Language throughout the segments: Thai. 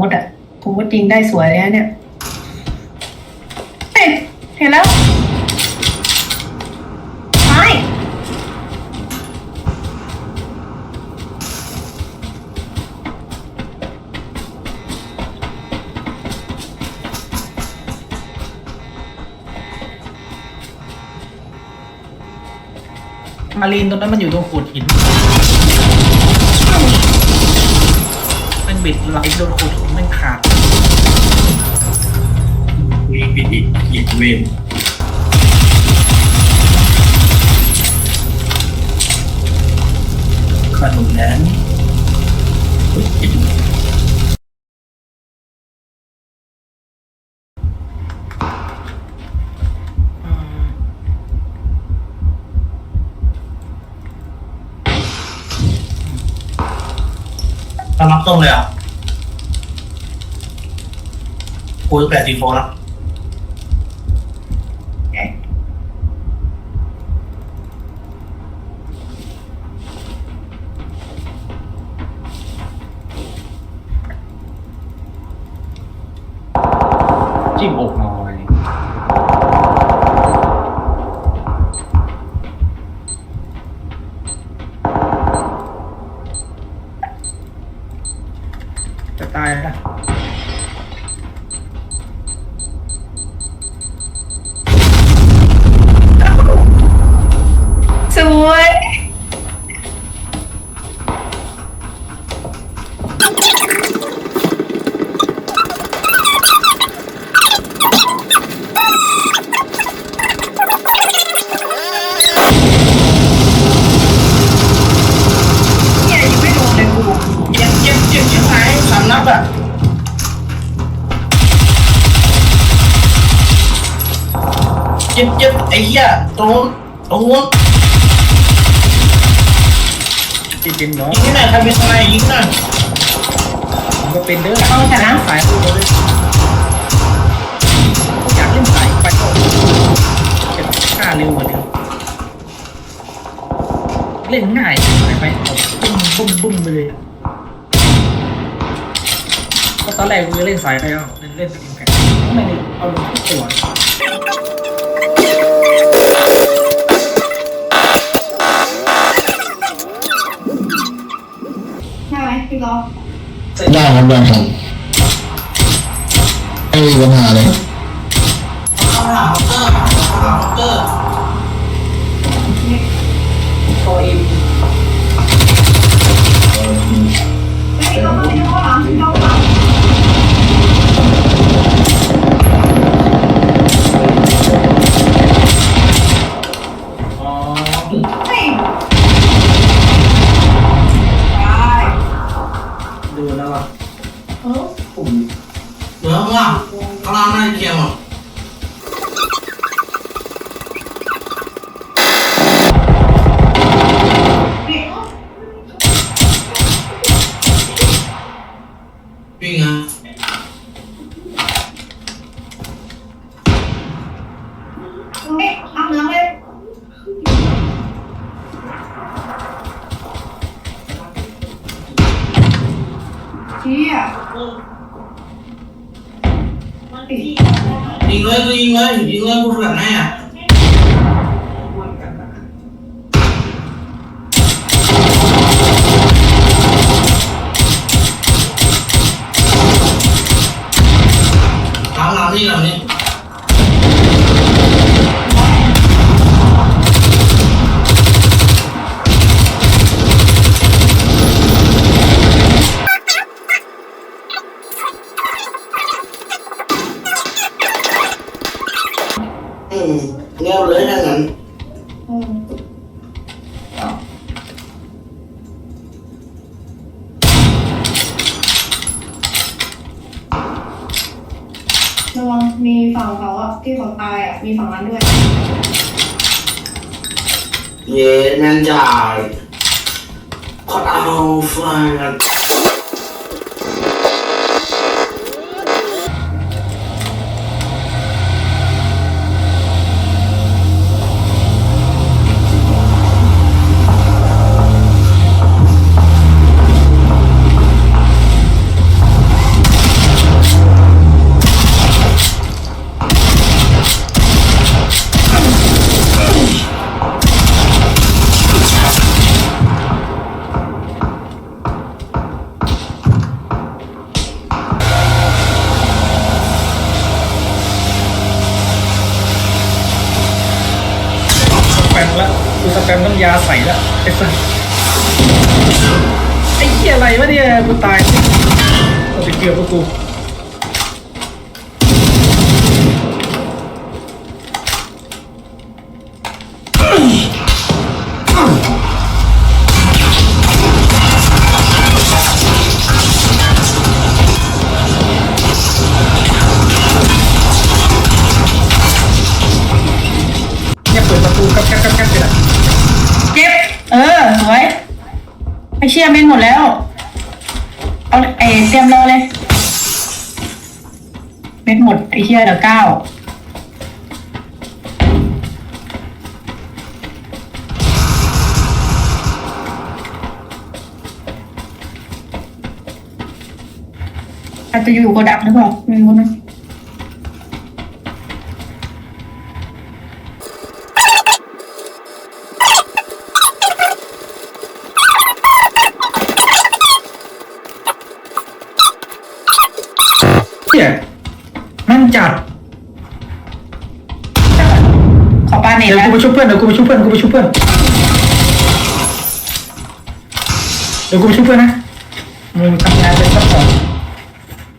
มดอะโกมดยิงได้สวยเลยนะเนี่ยเฮ้ยเห็นแล้วไม่มารีนตรงนั้นมันอยู่ตรงโขดหิน มันบิดไหลโดนโขดหินมันขาดมีปิดอีกอีกเวมขนมนั้นกินอืมตามรับตรงเลยอะ กูจะแปดตีโฟ เจ็บเจ็บไอ้เหี้ยตรงนู้นตรงนู้นที่เป็นเนาะยิงที่ไหนใครเป็นทนายยิงหน่อยมันก็เป็นเด้อเอาชนะสายกูเลยอยากเล่นสายไปก็จะฆ่าเร็วกว่าเดิมเล่นง่ายสายไปเอาบุ้มบุ้มบุ้มไปเลยก็ตอนแรกกูจะเล่นสายไปแล้วเล่นเล่นสกินแพคไม่ได้เอาลงทุกตัว พี่ก๊อฟ ได้ครับได้ครับไม่มีปัญหาเลย เออเหลือข้างล่าข้างล่างน่าจะเกี่ยร์หมด เชี่ยติดยิงเลยก็ยิงเลยยิงเลยกูแบบไหนอะ เขาตายอะมีฝั่งนั้นด้วย เย็นนั่นจ่ายขอเอาฟัน ยาใส่แล้วไอ้สัสไอ้เหี้ยอะไรวะเนี่ยกูตายเอาไปเกี่ยวกับกู เชี่ยเมนหมดแล้ว เอาเลยเอเตรียมรอเลยเม็ดหมดไอเชี่ยเดี๋ยวเก้าอาจจะอยู่โกดักหรือเปล่าไม่รู้นะ เหี้ยแมันจัด ขอปาเน็ต เดี๋ยว แล้ว กูไปช่วยเพื่ อนเดี๋ยวกูไปช่วยเพื่อนกูไปช่วยเพื่อนเดี๋ยวกูไปช่วยเพื่อนนะมึงทำงานเป็นซัพพอร์ต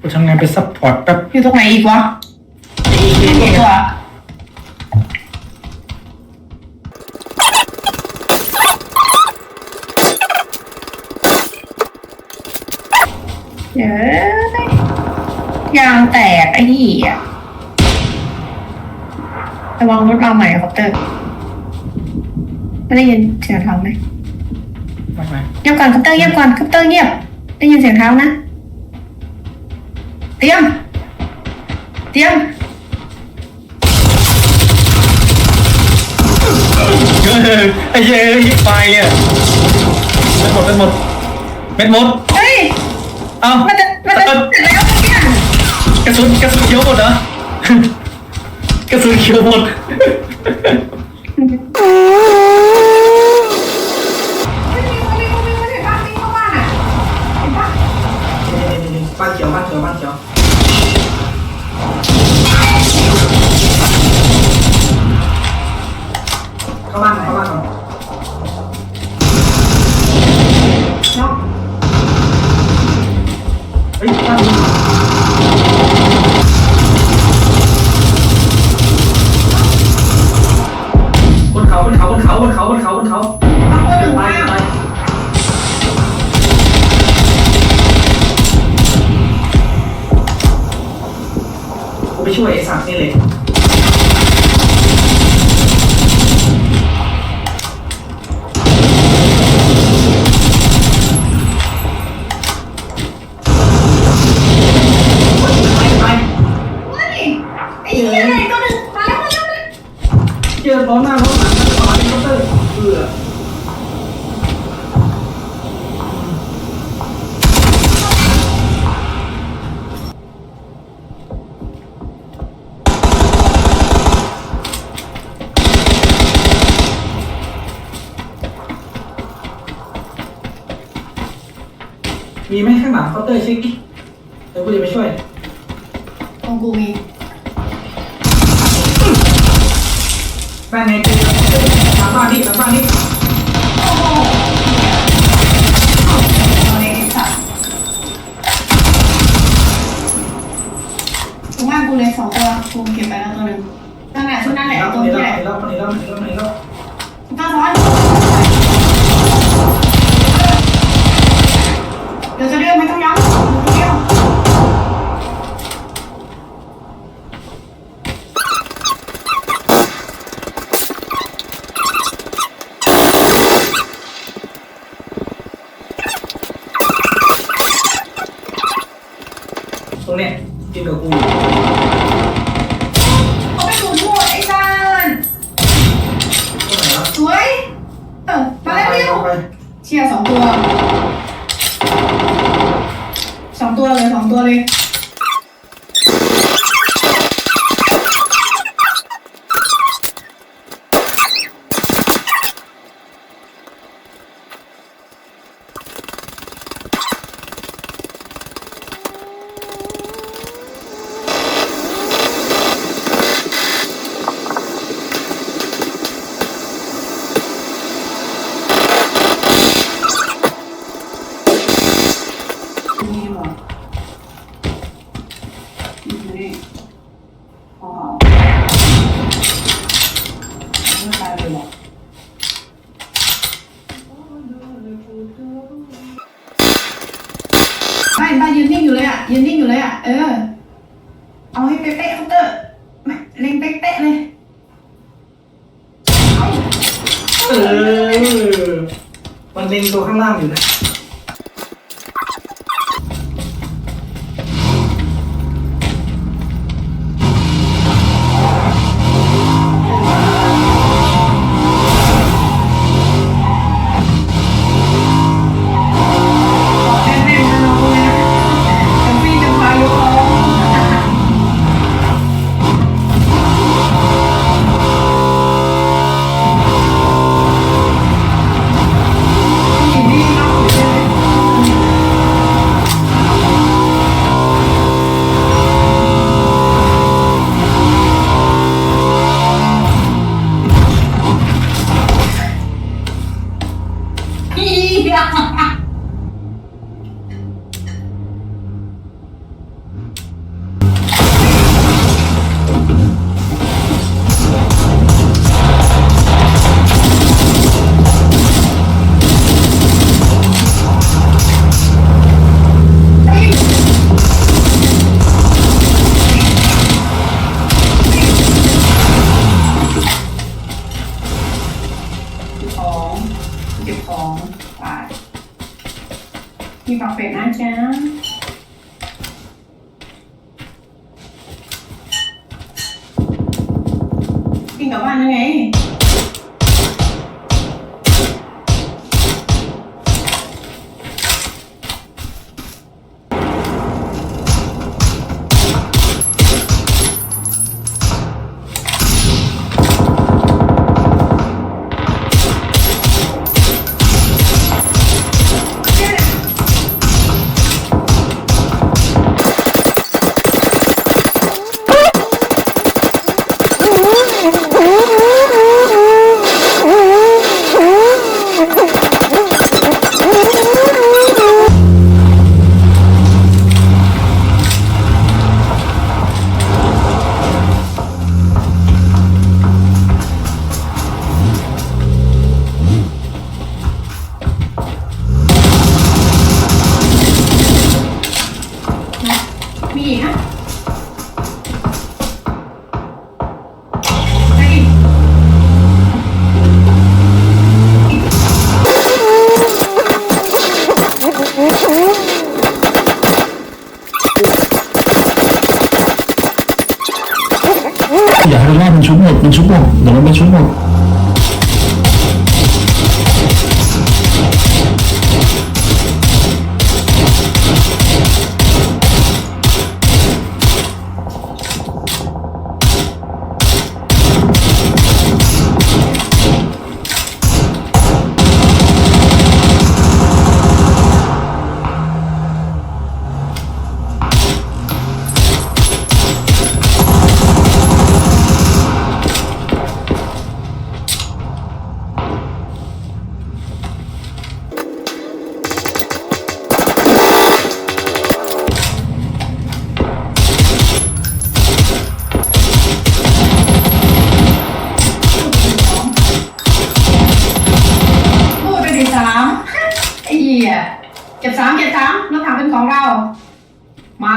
กูทำงานเป็นซัพพอร์ตแป๊บอยู่ตรงไหนอีกวะอีกทีอีกตัวเดี๋ยวยางแตกไอ้นี่อะระวังรถเราใหม่คอปเตอร์ ไม่ได้ยินเสียงเท้าไหมไม่ไม่เงียบก่อนคอปเตอร์เงียบก่อนคอปเตอร์เงียบ ได้ยินเสียงเท้านะเตรียมเตรียมเออไอ้เหี้ยฮิตไฟเนี่ยเป็นหมดเป็นหมดเป็นหมดเฮ้ยเอ้ามันจะมันจะเอ้าเสร็จแล้วเนี่ยกระสุนกระสุนเขียวหมดเหรอกระสุนเขียวหมด นเขาบนเขาบนเขาบางคนถึงไปว่าไปกูไปช่วยไอ้สัตว์นี่เลยไปไปเฮ้ยไอ้เหี้ยอะไรตัวหนึงมาแล้วมาแล้วมาแล้วเจอร้อนหน้าร้อนหลังต่อเฮลิคอปเตอร์ เบื่อมีไหมข้างหลังเคาน์เตอร์เช็คดิเดี๋ยวกูจะไปช่วย ตรงกูมีบ้านไงเจอ หลังบ้านนี่หลังบ้านนี่โอ้โหเอาเลยไอ้สัตว์ตรงบ้านกูเลยสองตัวกูเก็บไปแล้วตัวหนึ่งนั่นแหละชุดนั่นแหละตัวนี้แล้วไหนคนนี้แล้วคนนี้รอบคนนี้รอบคนนี้รอบ ตาซ้อน 没充过怎么没充过 ดเก็บสามเก็บสามรถถังเป็นของเรา มา